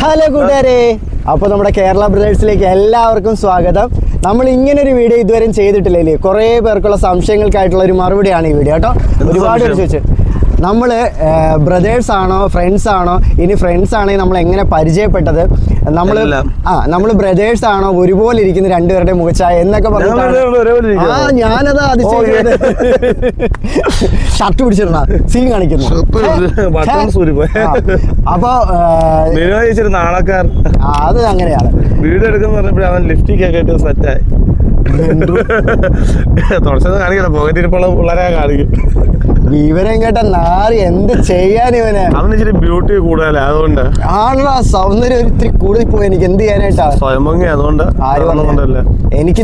Hello കൂട്ടുകാരെ. അപ്പൊ നമ്മുടെ കേരള ബ്രദേഴ്സിലേക്ക് എല്ലാവർക്കും സ്വാഗതം. നമ്മൾ ഇങ്ങനെ ഒരു വീഡിയോ ഇതുവരെയും ചെയ്തിട്ടില്ലേ കുറേ പേർക്കുള്ള സംശയങ്ങൾക്കായിട്ടുള്ള ഒരു മറുപടിയാണ് ഈ വീഡിയോ കേട്ടോ. ഒരുപാട്? ചോദിച്ചു. നമ്മൾ ബ്രദേഴ്സ് ആണോ ഫ്രണ്ട്സ് ആണോ ഇനി ഫ്രണ്ട്സ് ആണെങ്കിൽ നമ്മൾ എങ്ങനെ പരിചയപ്പെട്ടത്? നമ്മൾ ആ നമ്മൾ ബ്രദേഴ്സ് ആണോ ഒരുപോലെ ഇരിക്കുന്ന രണ്ടുപേരുടെ മുഖച്ചായ എന്നൊക്കെ പറഞ്ഞു? ആ ഞാനതാ അതിശയം ഷർട്ട് പിടിച്ചിരുന്ന സീൻ കാണിക്കുന്നു. അപ്പൊ അത് അങ്ങനെയാണ്. വീഡിയോ എടുക്കുന്ന പറഞ്ഞപ്പോഴേ അവൻ ലിഫ്റ്റിക്കൊക്കെ ഇട്ട് സെറ്റായി തുടച്ചത് കാണിക്കണം പോകറ്റിരിപ്പുള്ള പിള്ളേരെ കാണിക്കും. വിവരം കേട്ട നാറി എന്ത് ചെയ്യാൻ ഇവന്? അവന് ബ്യൂട്ടി കൂടുതലാ അതുകൊണ്ട്. ആണോ സൗന്ദര്യം ഒരിത്തിരി കൂടുതൽ പോയി. എനിക്ക് എന്ത് ചെയ്യാനായിട്ടാ? സ്വയംഭംഗി അതുകൊണ്ട്? എനിക്ക്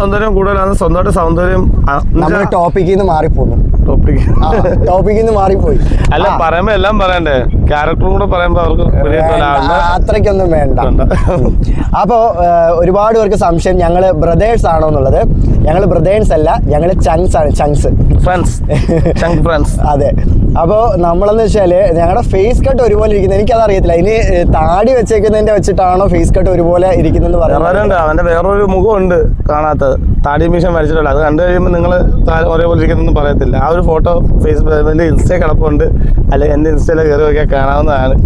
സൗന്ദര്യം കൂടുതലാണ് സ്വന്തമായിട്ട് സൗന്ദര്യം നമ്മൾ ടോപ്പിക്കിൽ നിന്ന് മാറിപ്പോന്നു. ടോപ്പിക് ടോപ്പിക്കിൽ നിന്ന് മാറിപ്പോയി. അല്ല പറയുമ്പോ എല്ലാം പറയണ്ടേ? ക്യാരക്ടറും കൂടെ പറയുമ്പോ അവർക്ക് അത്രയ്ക്കൊന്നും വേണ്ട. അപ്പോ ഒരുപാട് പേർക്ക് സംശയം ഞങ്ങൾ ബ്രദേഴ്സ് ആണോന്നുള്ളത് എന്നുള്ളത്. ഞങ്ങൾ ബ്രദേഴ്സ് അല്ല ഞങ്ങൾ ചങ്സ് ആണ് ചങ്സ് ഫ്രണ്ട്സ് ഫ്രണ്ട്സ് അതെ. അപ്പോൾ നമ്മളെന്ന് വെച്ചാൽ ഞങ്ങളുടെ ഫേസ് കട്ട് ഒരുപോലെ ഇരിക്കുന്നത് എനിക്കത് അറിയത്തില്ല ഇനി താടി വെച്ചേക്കുന്നതിന്റെ വെച്ചിട്ടാണോ ഫേസ് കട്ട് ഒരുപോലെ ഇരിക്കുന്നതെന്ന് പറയുന്നത്? അവന്റെ വേറൊരു മുഖമുണ്ട് കാണാത്തത് താടി മീശം വരച്ചിട്ടില്ല അത് കണ്ടു കഴിയുമ്പോൾ നിങ്ങൾ ഒരേപോലെ ഇരിക്കുന്നൊന്നും പറയത്തില്ല. ആ ഒരു ഫോട്ടോ ഫേസ്ബുക്ക് ഇൻസ്റ്റയിൽ കിടപ്പുണ്ട്. അല്ലെങ്കിൽ എന്റെ ഇൻസ്റ്റയിൽ കയറി നോക്കിയാൽ കാണാവുന്നതാണ്.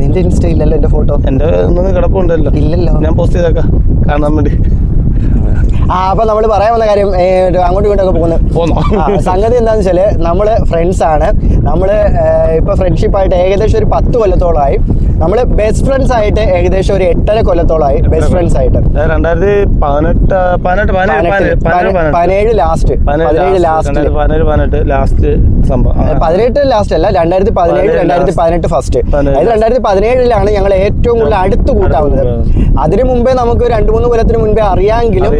നിന്റെ ഇൻസ്റ്റ ഇല്ലല്ലോ എന്റെ ഫോട്ടോ എന്റെ ഒന്നും കിടപ്പുണ്ടല്ലോ. ഇല്ലല്ലോ. ഞാൻ പോസ്റ്റ് ചെയ്തേക്കാം. കാണാൻ വേണ്ടി. ആ അപ്പൊ നമ്മൾ പറയാൻ വന്ന കാര്യം അങ്ങോട്ടും ഇങ്ങോട്ടൊക്കെ പോകുന്നത് പോന്നോ? സംഗതി എന്താണെന്ന് വെച്ചാൽ നമ്മൾ ഫ്രണ്ട്സ് ആണ്. നമ്മൾ ഇപ്പൊ ഫ്രണ്ട്ഷിപ്പ് ആയിട്ട് ഏകദേശം ഒരു പത്ത് കൊല്ലത്തോളമായി. നമ്മൾ ബെസ്റ്റ് ഫ്രണ്ട്സ് ആയിട്ട് ഏകദേശം ഒരു എട്ടര കൊല്ലത്തോളമായി ബെസ്റ്റ് ഫ്രണ്ട്സ് ആയിട്ട്. രണ്ടായിരത്തി പതിനെട്ട് പതിനേഴ് ലാസ്റ്റ് പതിനേഴ് ലാസ്റ്റ് പതിനെട്ട്. ലാസ്റ്റ് സംഭവം. പതിനെട്ട് ലാസ്റ്റ് അല്ല രണ്ടായിരത്തി പതിനേഴ് രണ്ടായിരത്തി. പതിനെട്ട് ഫസ്റ്റ് അതായത്. രണ്ടായിരത്തി പതിനേഴിലാണ് ഞങ്ങൾ ഏറ്റവും കൂടുതൽ അടുത്ത് കൂട്ടാവുന്നത്. അതിനു മുമ്പേ നമുക്ക് രണ്ടു മൂന്ന് കൊല്ലത്തിന് മുമ്പേ അറിയാമെങ്കിലും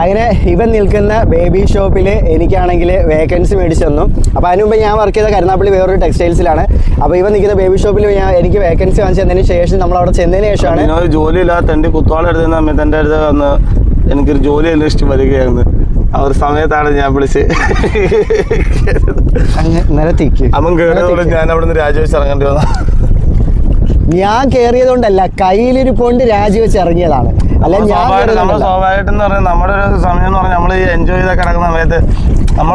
അങ്ങനെ ഇവൻ നിൽക്കുന്ന ബേബി ഷോപ്പിൽ എനിക്കാണെങ്കിൽ വേക്കൻസി മേടിച്ചു തന്നു അപ്പോൾ അതിന് മുമ്പ് ഞാൻ വർക്ക് ചെയ്ത കരുനാപ്പള്ളി വേറൊരു ടെക്സ്റ്റൈൽസിലാണ് അപ്പോൾ ഇവൻ നിൽക്കുന്ന ബേബി ഷോപ്പിൽ ഞാൻ എനിക്ക് വേക്കൻസി വാങ്ങിച്ചു തന്നതിന് ശേഷം നമ്മൾ അവിടെ ചെന്നതിന് ശേഷമാണ് ജോലി ഇല്ലാത്ത എന്റെ കുത്തോളം എടുത്തുന്ന സമയത്ത് എന്റെ അടുത്ത് വന്ന് എനിക്കൊരു ജോലി അന്വേഷിച്ച് വരികയായിരുന്നു. ആ ഒരു സമയത്താണ് ഞാൻ വിളിച്ച് നിരത്തിക്ക്. അവൻ. ഞാൻ അവിടെ നിന്ന് രാജേഷ് ഇറങ്ങേണ്ടി വന്നു. ഞാൻ കയറിയതുകൊണ്ടല്ല കയ്യിലിരിപ്പോണ്ട് രാജിവെച്ച് ഇറങ്ങിയതാണ്. അല്ല ഞാൻ സ്വാഭാവികമായിട്ടും. പറഞ്ഞാൽ നമ്മുടെ ഒരു സമയം എന്ന് പറഞ്ഞാൽ നമ്മൾ എൻജോയ് ചെയ്ത കിടക്കുന്ന സമയത്ത് നമ്മൾ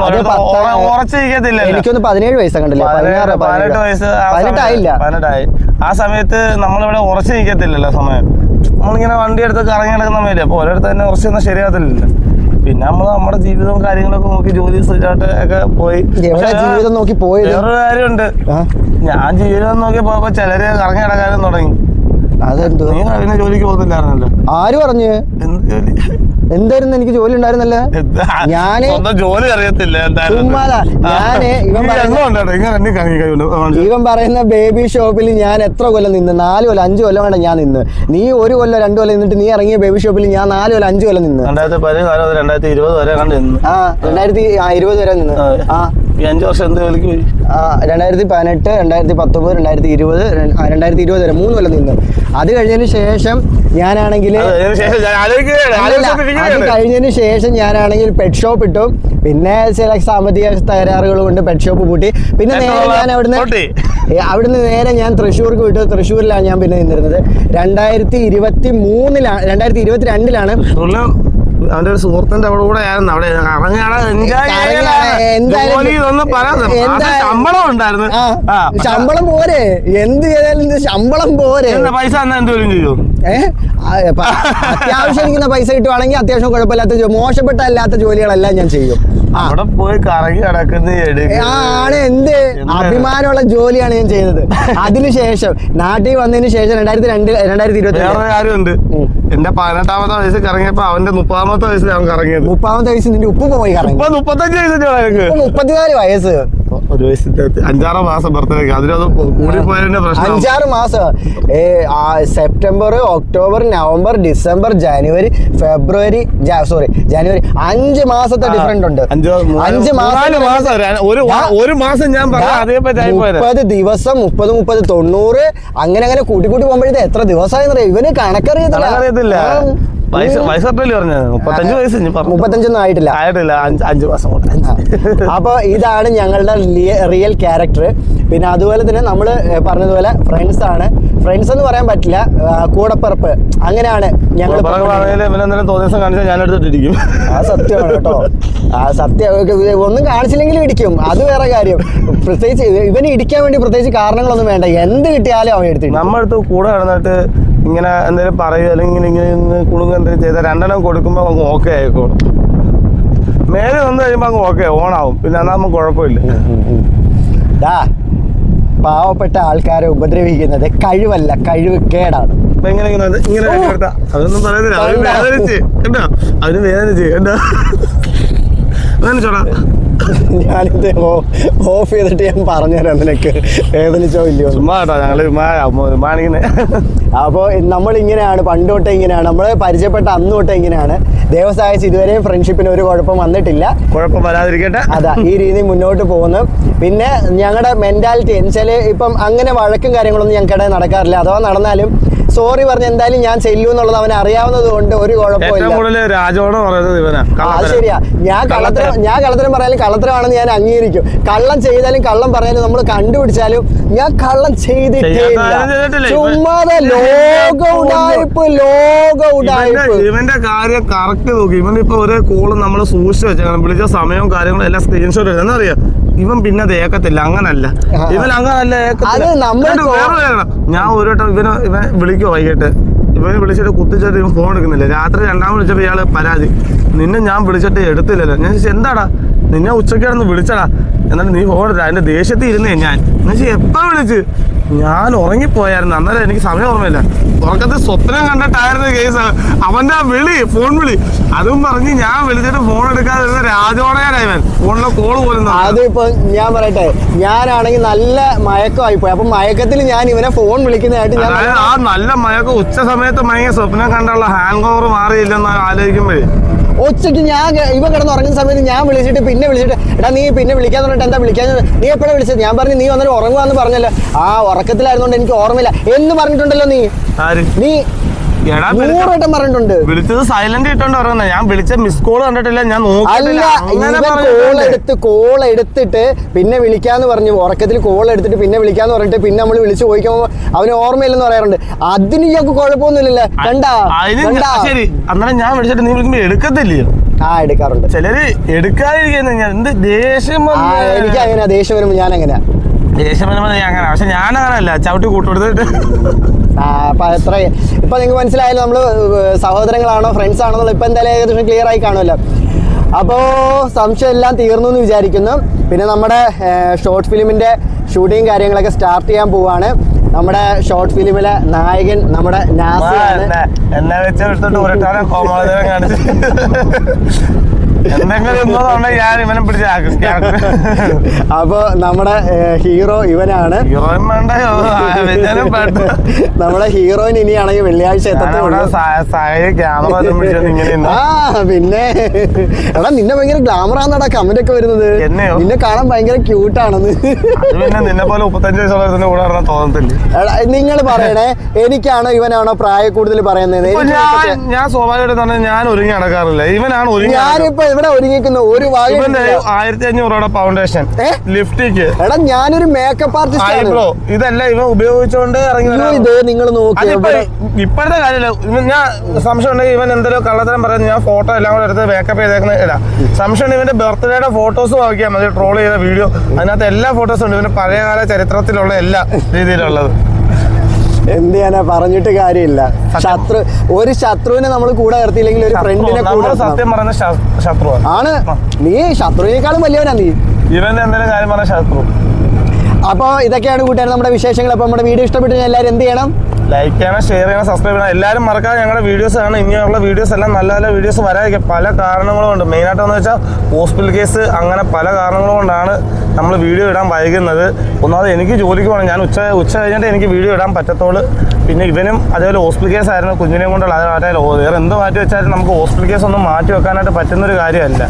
എനിക്കൊന്ന് പതിനേഴ് വയസ്സ് കണ്ടില്ല? പതിനാറ് പതിനെട്ട് പതിനെട്ട് വയസ്സ് ആ സമയത്ത് പതിനെട്ടായില്ല. പതിനെട്ടായി. ആ സമയത്ത് നമ്മളിവിടെ ഉറച്ചു നിൽക്കത്തില്ലല്ലോ സമയം. നമ്മളിങ്ങനെ വണ്ടി എടുത്ത് കറങ്ങി നടക്കുന്ന സമയത്ത് അപ്പോൾ ഓരോരുത്തർ തന്നെ ഉറച്ചു നിന്നാൽ ശരിയാകത്തില്ലല്ലോ. പിന്നെ നമ്മൾ നമ്മുടെ ജീവിതവും കാര്യങ്ങളൊക്കെ നോക്കി ജോലി സ്ഥിരമായിട്ട് ഒക്കെ പോയി. ജീവിതം നോക്കി പോയി വേറൊരു കാര്യമുണ്ട്. ഞാൻ ജീവിതം നോക്കിയപ്പോ ചിലര് കറങ്ങി കിടക്കാനും തുടങ്ങി. അതെന്തോ? നീ അതിന് ജോലിക്ക് പോകുന്നില്ലായിരുന്നല്ലോ. ആര് പറഞ്ഞു? എന്തായിരുന്നു എനിക്ക് ജോലി ഉണ്ടായിരുന്നല്ലേ? ഞാൻ ജോലി അറിയത്തില്ല. ഞാൻ ഇവൻ പറയുന്ന- ബേബി ഷോപ്പിൽ ഞാൻ എത്ര കൊല്ലം നിന്ന്? നാല് കൊല്ലം അഞ്ചു കൊല്ലം വേണ്ട ഞാൻ നിന്ന്. നീ ഒരു കൊല്ലം രണ്ടു കൊല്ലം നിന്നിട്ട് നീ ഇറങ്ങിയ ബേബി ഷോപ്പിൽ ഞാൻ നാല് കൊല്ലം അഞ്ചു കൊല്ലം നിന്ന്. രണ്ടായിരത്തി പതിനേഴ് രണ്ടായിരത്തി ഇരുപത് വരെ കണ്ട് നിന്ന്. ആ രണ്ടായിരത്തി ഇരുപത് വരെ നിന്ന്. ആ. ഈ അഞ്ചു വർഷം എന്ത് കളിക്ക് പോയി? രണ്ടായിരത്തി പതിനെട്ട് രണ്ടായിരത്തി പത്തൊമ്പത് രണ്ടായിരത്തി ഇരുപത് രണ്ടായിരത്തി ഇരുപത് വരെ മൂന്ന് കൊല്ലം നിന്ന്. അത് കഴിഞ്ഞതിന് ശേഷം ഞാനാണെങ്കിൽ അത്. കഴിഞ്ഞതിന് ശേഷം ഞാനാണെങ്കിൽ പെറ്റ് ഷോപ്പ് ഇട്ടു. പിന്നെ ചില സാമ്പത്തിക തകരാറുകൾ കൊണ്ട് പെറ്റ് ഷോപ്പ് പൂട്ടി. പിന്നെ നേരെ ഞാൻ അവിടുന്ന്? അവിടുന്ന് നേരെ ഞാൻ തൃശ്ശൂർക്ക് വിട്ടു. തൃശ്ശൂരിലാണ് ഞാൻ പിന്നെ നിന്നിരുന്നത്. രണ്ടായിരത്തി ഇരുപത്തി മൂന്നിലാണ് രണ്ടായിരത്തി ഇരുപത്തി രണ്ടിലാണ് അവന്റെ ഒരു സുഹൃത്തിന്റെ അവിടെ കൂടെ ആയിരുന്നു. അവിടെ എന്താ- ശമ്പളം ഉണ്ടായിരുന്നു. ശമ്പളം പോരെ. എന്ത് ചെയ്താലും ശമ്പളം പോരെ. പൈസ എന്നാ എന്ത് ജോലിയും ചെയ്യും അത്യാവശ്യം ഇരിക്കുന്ന പൈസ കിട്ടുവാണെങ്കിൽ അത്യാവശ്യം കുഴപ്പമില്ലാത്ത മോശപ്പെട്ടല്ലാത്ത മോശപ്പെട്ട അല്ലാത്ത ജോലികളെല്ലാം ഞാൻ ചെയ്യും. അവിടെ പോയി കറങ്ങി എടുക്കുക ആണ് എന്ത്? അഭിമാനമുള്ള ജോലിയാണ് ഞാൻ ചെയ്തത് അതിനുശേഷം നാട്ടിൽ വന്നതിന് ശേഷം രണ്ടായിരത്തി രണ്ട് രണ്ടായിരത്തി ഇരുപത്തി വേറെ കാര്യമുണ്ട്. എന്റെ പതിനെട്ടാമത്തെ വയസ്സിൽ കറങ്ങിയപ്പോ അവന്റെ മുപ്പതാമത്തെ വയസ്സിൽ അവൻ കറങ്ങിയത്. മുപ്പാമത്തെ വയസ്സിൽ നിന്റെ ഉപ്പ് പോയി കറങ്ങി. മുപ്പത്തഞ്ച് ഇപ്പൊ മുപ്പത്തിനാല് വയസ്സ്. ഒരു വയസ്സിന്റെ അഞ്ചാറ് മാസം ബർത്ത്ഡേ അതിനത് കൂടിപ്പോയതിന്റെ പ്രശ്നം. അഞ്ചാറ് മാസം. സെപ്റ്റംബർ ഒക്ടോബർ നവംബർ ഡിസംബർ ജനുവരി ഫെബ്രുവരി സോറി ജനുവരി അഞ്ച് മാസത്തെ ഡിഫറന്റ് ഉണ്ട്. അഞ്ച് മാസം ഒരു മാസം ഞാൻ മുപ്പത് ദിവസം മുപ്പത് മുപ്പത് തൊണ്ണൂറ് അങ്ങനെ അങ്ങനെ കൂട്ടി കൂട്ടി പോകുമ്പോഴത്തെ എത്ര ദിവസമായി ഇവന് കണക്കറിയത്തില്ല. വയസ്സ് വയസ്സല്ലേ പറഞ്ഞത് മുപ്പത്തഞ്ച് വയസ്സ് മുപ്പത്തഞ്ചൊന്നും ആയിട്ടില്ല. ആയിട്ടില്ല. അഞ്ച് അഞ്ച് മാസം കൊണ്ട്. അപ്പോൾ ഇതാണ് ഞങ്ങളുടെ റിയൽ ക്യാരക്ടർ. പിന്നെ അതുപോലെ തന്നെ നമ്മൾ പറഞ്ഞതുപോലെ ഫ്രണ്ട്സ് ആണ്. ഫ്രണ്ട്സ് എന്ന് പറയാൻ പറ്റില്ല. കൂടപ്പറപ്പ്. അങ്ങനെയാണ് ഞങ്ങൾ എടുത്തിട്ടിരിക്കും. ആ സത്യമാണ് കേട്ടോ. ആ സത്യം ഒന്നും കാണിച്ചില്ലെങ്കിലും ഇടിക്കും. അത് വേറെ കാര്യം. പ്രത്യേകിച്ച് ഇവന് ഇടിക്കാൻ വേണ്ടി പ്രത്യേകിച്ച് കാരണങ്ങളൊന്നും വേണ്ട. എന്ത് കിട്ടിയാലും അവൻ എടുത്തിട്ട് നമ്മളടുത്ത് കൂടെ കിടന്നിട്ട് ഇങ്ങനെ എന്തെങ്കിലും പറയുക അല്ലെങ്കിൽ ഇങ്ങനെ ഇങ്ങനെ കുളുങ്ങ എന്തെങ്കിലും ചെയ്താൽ രണ്ടെണ്ണം കൊടുക്കുമ്പോൾ അങ്ങ് ഓക്കെ ആയിക്കോളും. മേലെ വന്നു കഴിയുമ്പോൾ അങ്ങ് ഓക്കെ ഓണാവും പിന്നെ അതാകുമ്പോൾ കുഴപ്പമില്ല. പാവപ്പെട്ട ആൾക്കാരെ ഉപദ്രവിക്കുന്നത് കഴിവല്ല കഴിവ് കേടാണ്. ഇങ്ങനെ അതൊന്നും പറയുന്നില്ല. അവർ വേദന വേദനിച്ച്. കേട്ടോ അവർ വേദനിച്ച്. കേട്ടോ വേദനിച്ചോടാ. ഞാനിത് ഓഫ് ചെയ്തിട്ട് ഞാൻ പറഞ്ഞുതരാം നിനക്ക്. വേദനിച്ചോ ഇല്ലയോ? ചുമ്മാട്ടോ ഞങ്ങൾ ഞങ്ങൾ അപ്പോൾ നമ്മൾ ഇങ്ങനെയാണ് പണ്ട് തൊട്ടേ ഇങ്ങനെയാണ്. നമ്മൾ പരിചയപ്പെട്ട അന്ന് തൊട്ടേ ഇങ്ങനെയാണ്. ദേവസായച്ച് ഇതുവരെയും ഫ്രണ്ട്ഷിപ്പിന് ഒരു കുഴപ്പം വന്നിട്ടില്ല. കുഴപ്പം വരാതിരിക്കട്ടെ. അതാ ഈ രീതി മുന്നോട്ട് പോകുന്നു. പിന്നെ ഞങ്ങളുടെ മെന്റാലിറ്റി എന്നുവെച്ചാൽ ഇപ്പം അങ്ങനെ വഴക്കും കാര്യങ്ങളൊന്നും ഞങ്ങൾക്കിടയിൽ നടക്കാറില്ല. അഥവാ നടന്നാലും സോറി പറഞ്ഞ എന്തായാലും ഞാൻ ചെല്ലൂ എന്നുള്ളത് അവന് അറിയാവുന്നത് കൊണ്ട് ഒരു കുഴപ്പമില്ല. രാജോടെ പറയുന്നത് ഇവനാ. അത് ശരിയാ. ഞാൻ കള്ളത്തരം. ഞാൻ കള്ളത്തരം പറയാലും കള്ളത്തരമാണെന്ന് ഞാൻ അംഗീകരിക്കും. കള്ളം ചെയ്താലും കള്ളം പറയാലും നമ്മൾ കണ്ടുപിടിച്ചാലും ഞാൻ കള്ളം ചെയ്തിട്ടില്ല. ചുമ്മാതെ ലോക ഉടായ്പ് ലോക ഇവന്റെ ഉടായ്പ് ഇവന്റെ കാര്യം കറക്റ്റ് നോക്കി. ഇവൻ ഇപ്പൊ ഒരു കോൾ നമ്മൾ സൂക്ഷിച്ചു വെച്ചാൽ വിളിച്ച സമയവും കാര്യങ്ങളും എല്ലാം സ്ക്രീൻഷോട്ട് എന്നറിയാം ഇവൻ പിന്നെ അത് ഏക്കത്തില്ല അങ്ങനല്ല. ഇവൻ അങ്ങനല്ല ഏക്കത്തില്ല. ഞാൻ ഒരു വട്ടം ഇവന് ഇവൻ വിളിക്കോ വൈകിട്ട്. ഇവന് വിളിച്ചിട്ട് കുത്തിച്ചിട്ട് ഇവൻ ഫോൺ എടുക്കുന്നില്ല. രാത്രി രണ്ടാമത് വിളിച്ചപ്പോ ഇയാൾ പരാതി. നിന്നെ ഞാൻ വിളിച്ചിട്ട് എടുത്തില്ലല്ലോ. ഞാൻ ചോദിച്ചു എന്താടാ? നിന്നെ ഉച്ചയ്ക്കാണെന്ന് വിളിച്ചടാ. എന്നിട്ട് നീ ഫോൺ എടുത്ത. അതിന്റെ ദേഷ്യത്തിൽ ഇരുന്നേ ഞാൻ എന്നുവെച്ചാൽ എപ്പോ വിളിച്ച്? ഞാൻ ഉറങ്ങിപ്പോയായിരുന്നു. അന്നേരം എനിക്ക് സമയം ഓർമ്മയില്ല. ഉറക്കത്തിൽ സ്വപ്നം കണ്ടിട്ടായിരുന്നു കേസ് അവന്റെ ആ വിളി ഫോൺ വിളി. അതും പറഞ്ഞ് ഞാൻ വിളിച്ചിട്ട് ഫോൺ എടുക്കാതിരുന്ന രാജോടയാനായി അവൻ ഫോണിലെ കോൾ പോലും. അതിപ്പോ ഞാൻ പറയട്ടെ ഞാനാണെങ്കിൽ നല്ല മയക്കമായി പോയി അപ്പൊ മയക്കത്തിൽ ഞാൻ ഇവനെ ഫോൺ വിളിക്കുന്നതായിട്ട് ഞാൻ ആ നല്ല മയക്കം ഉച്ച സമയത്ത് മയങ്ങിയ സ്വപ്നം കണ്ടുള്ള ഹാങ് ഓവർ മാറിയില്ലെന്ന് ആലോചിക്കുമ്പോഴേ. ഉച്ചയ്ക്ക് ഞാൻ ഇവ കിടന്ന് ഉറങ്ങുന്ന സമയത്ത് ഞാൻ വിളിച്ചിട്ട് പിന്നെ വിളിച്ചിട്ട് എടാ നീ പിന്നെ വിളിക്കാൻ പറഞ്ഞിട്ട് എന്താ വിളിക്കാൻ നീ എപ്പോഴാണ് വിളിച്ചത്? ഞാൻ പറഞ്ഞു നീ വന്നിട്ട് ഉറങ്ങുവാന്ന് പറഞ്ഞല്ലോ. ആ ഉറക്കത്തിലായിരുന്നോണ്ട് എനിക്ക് ഓർമ്മയില്ല. എന്ന് പറഞ്ഞിട്ടുണ്ടല്ലോ നീ. നീ പറഞ്ഞിട്ടുണ്ട്. വിളിച്ചത് സൈലന്റ് ഇട്ടോണ്ട് പറയുന്നത് ഞാൻ വിളിച്ച മിസ് കോൾ കണ്ടിട്ടില്ല ഞാൻ കോൾ എടുത്ത് കോൾ എടുത്തിട്ട് പിന്നെ വിളിക്കാന്ന് പറഞ്ഞു. ഉറക്കത്തിൽ കോൾ എടുത്തിട്ട് പിന്നെ വിളിക്കാന്ന് പറഞ്ഞിട്ട് പിന്നെ നമ്മൾ വിളിച്ചു പോയിക്കുമ്പോ അവന് ഓർമ്മയില്ലെന്ന് പറയാറുണ്ട്. അതിന് ഞങ്ങൾക്ക് കുഴപ്പമൊന്നുമില്ലല്ലേ? കണ്ടാ? ശരി. അന്നേരം ഞാൻ വിളിച്ചിട്ട് നീ വിളിക്കുമ്പോ എടുക്കത്തില്ലയോ? ആ എടുക്കാറുണ്ട്. ചിലര് എടുക്കാതിരിക്കുന്ന ഞാൻ. എന്ത് ദേഷ്യം എനിക്ക് അങ്ങനെ ദേഷ്യം വരുമ്പോ ഞാൻ അങ്ങനെ ദേഷ്യം വരുമ്പോ ഞാൻ അങ്ങനെ. പക്ഷെ ഞാൻ അങ്ങനല്ല ചവിട്ടി കൂട്ടുകൊടുത്തിട്ട്. ആ അപ്പൊ എത്ര ഇപ്പൊ നിങ്ങൾക്ക് മനസ്സിലായല്ലോ നമ്മൾ സഹോദരങ്ങളാണോ ഫ്രണ്ട്സ് ആണോ ഇപ്പൊ എന്തായാലും ഏകദേശം ക്ലിയർ ആയി കാണുമല്ലോ. അപ്പോ സംശയം എല്ലാം തീർന്നു എന്ന് വിചാരിക്കുന്നു. പിന്നെ നമ്മുടെ ഷോർട്ട് ഫിലിമിന്റെ ഷൂട്ടിങ് കാര്യങ്ങളൊക്കെ സ്റ്റാർട്ട് ചെയ്യാൻ പോവാണ്. നമ്മുടെ ഷോർട്ട് ഫിലിമിലെ നായകൻ നമ്മുടെ നാസിയാണ്. എന്നെ- വെച്ച് കോമാളിതരം കാണിച്ച്. അപ്പൊ നമ്മുടെ ഹീറോ ഇവനാണ്. നമ്മുടെ ഹീറോയിൻ ഇനിയാണെങ്കിൽ വെള്ളിയാഴ്ച പിന്നെ എടാ നിന്നെ ഭയങ്കര ഗ്ലാമർ ആണെടാ കമന്റ് ഒക്കെ വരുന്നത്? നിന്നെ കാണാൻ ഭയങ്കര ക്യൂട്ടാണെന്ന് അത് പിന്നെ നിന്നെ പോലെ മുപ്പത്തഞ്ച് വയസ്സുള്ള കൂടെ തോന്നത്തില്ല. നിങ്ങൾ പറയണേ എനിക്കാണോ ഇവനാണോ പ്രായ കൂടുതൽ പറയുന്നത് ഞാൻ സ്വാഭാവികമായിട്ട് ഞാൻ ഒരുങ്ങി നടക്കാറില്ല. ഇവനാണ് ഒരുങ്ങി. ഞാനിപ്പോ ഇവിടെ ഒരുങ്ങിക്കുന്ന ഒരു ആയിരത്തി അഞ്ഞൂറോടെ ഫൗണ്ടേഷൻ ലിഫ്റ്റിക്ക് എടാ ഞാനൊരു മേക്കപ്പ് ആർട്ടിസ്റ്റ് ഇതെല്ലാം ഇവ ഉപയോഗിച്ചുകൊണ്ട് ഇറങ്ങി. ഇത് നിങ്ങൾ നോക്കി ഇപ്പോഴത്തെ കാര്യമില്ല ഞാൻ സംശയം ഉണ്ടെങ്കിൽ ഇവൻ എന്തെങ്കിലും കള്ളത്തരം പറയുന്നത് ഞാൻ ഫോട്ടോ എല്ലാം കൂടെ എടുത്ത് മേക്കപ്പ് ചെയ്തേക്കുന്ന. ഇടാം സംശയം ഇവന്റെ ബർത്ത്ഡേയുടെ ഫോട്ടോസ് നോക്കിയാൽ മതി ട്രോൾ ചെയ്ത വീഡിയോ അതിനകത്ത് എല്ലാ ഫോട്ടോസും ഉണ്ട്. ഇവന്റെ പഴയകാല ചരിത്രത്തിലുള്ള എല്ലാ രീതിയിലുള്ളത്. എന്ത് ചെയ്യാനാ പറഞ്ഞിട്ട് കാര്യമില്ല. ശത്രു ഒരു ശത്രുവിനെ നമ്മൾ കൂടെ നിർത്തിയില്ലെങ്കിൽ ഒരു ഫ്രണ്ടിനെ കൂടെ സത്യം പറഞ്ഞ ശത്രു ആണ്. നീ ശത്രുവിനേക്കാളും വലിയവനാ നീ. ഇവൻ എന്തെങ്കിലും കാര്യം പറഞ്ഞ ശത്രു? അപ്പോൾ ഇതൊക്കെയാണ് കൂട്ടുകാർ നമ്മുടെ വിശേഷങ്ങൾ. അപ്പോൾ നമ്മുടെ വീഡിയോ ഇഷ്ടപ്പെട്ടു എല്ലാവരും എന്ത് ചെയ്യണം? ലൈക്ക് ചെയ്യണം ഷെയർ ചെയ്യണം സബ്സ്ക്രൈബ് ചെയ്യണം. എല്ലാവരും മറക്കാതെ ഞങ്ങളുടെ വീഡിയോസ് ആണ്. ഇനിയുള്ള വീഡിയോസ് എല്ലാം നല്ല നല്ല വീഡിയോസ് വരാതിരിക്കും പല കാരണങ്ങളും ഉണ്ട്. മെയിനായിട്ടെന്ന് വെച്ചാൽ ഹോസ്പിറ്റൽ കേസ് അങ്ങനെ പല കാരണങ്ങളും കൊണ്ടാണ് നമ്മൾ വീഡിയോ ഇടാൻ വൈകുന്നത്. ഒന്നാമത് എനിക്ക് ജോലിക്ക് പോകണം. ഞാൻ ഉച്ച ഉച്ച കഴിഞ്ഞിട്ട് എനിക്ക് വീഡിയോ ഇടാൻ പറ്റത്തുള്ളൂ പിന്നെ ഇവനും അതേപോലെ ഹോസ്പിറ്റൽ കേസ് ആയിരുന്നു. കുഞ്ഞിനെയും കൊണ്ടുള്ള അതായത് വേറെ എന്ത് മാറ്റി വെച്ചാലും നമുക്ക് ഹോസ്പിറ്റൽ കേസ് ഒന്നും മാറ്റി വെക്കാനായിട്ട് പറ്റുന്നൊരു കാര്യമല്ല.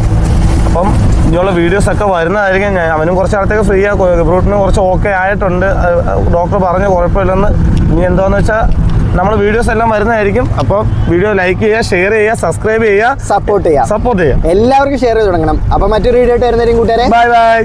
അപ്പം ഇനിയുള്ള വീഡിയോസ് ഒക്കെ വരുന്നതായിരിക്കും. ഞാൻ അവനും കുറച്ച് നാളത്തേക്ക് ഫ്രീ ആക്കും ബ്രൂട്ടിന് കുറച്ച് ഓക്കെ ആയിട്ടുണ്ട്. ഡോക്ടർ പറഞ്ഞ് കുഴപ്പമില്ലെന്ന്. ഇനി എന്താന്ന് വെച്ചാൽ നമ്മൾ വീഡിയോസ് എല്ലാം വരുന്നതായിരിക്കും. അപ്പോൾ വീഡിയോ ലൈക്ക് ചെയ്യുക ഷെയർ ചെയ്യുക സബ്സ്ക്രൈബ് ചെയ്യുക. സപ്പോർട്ട് ചെയ്യുക. സപ്പോർട്ട് ചെയ്യുക. എല്ലാവർക്കും ഷെയർ ചെയ്ത് തുടങ്ങണം. അപ്പൊ മറ്റൊരു വീഡിയോ ആയിട്ട് വരുന്നതായിരിക്കും കൂട്ടുകാരെ. Bye bye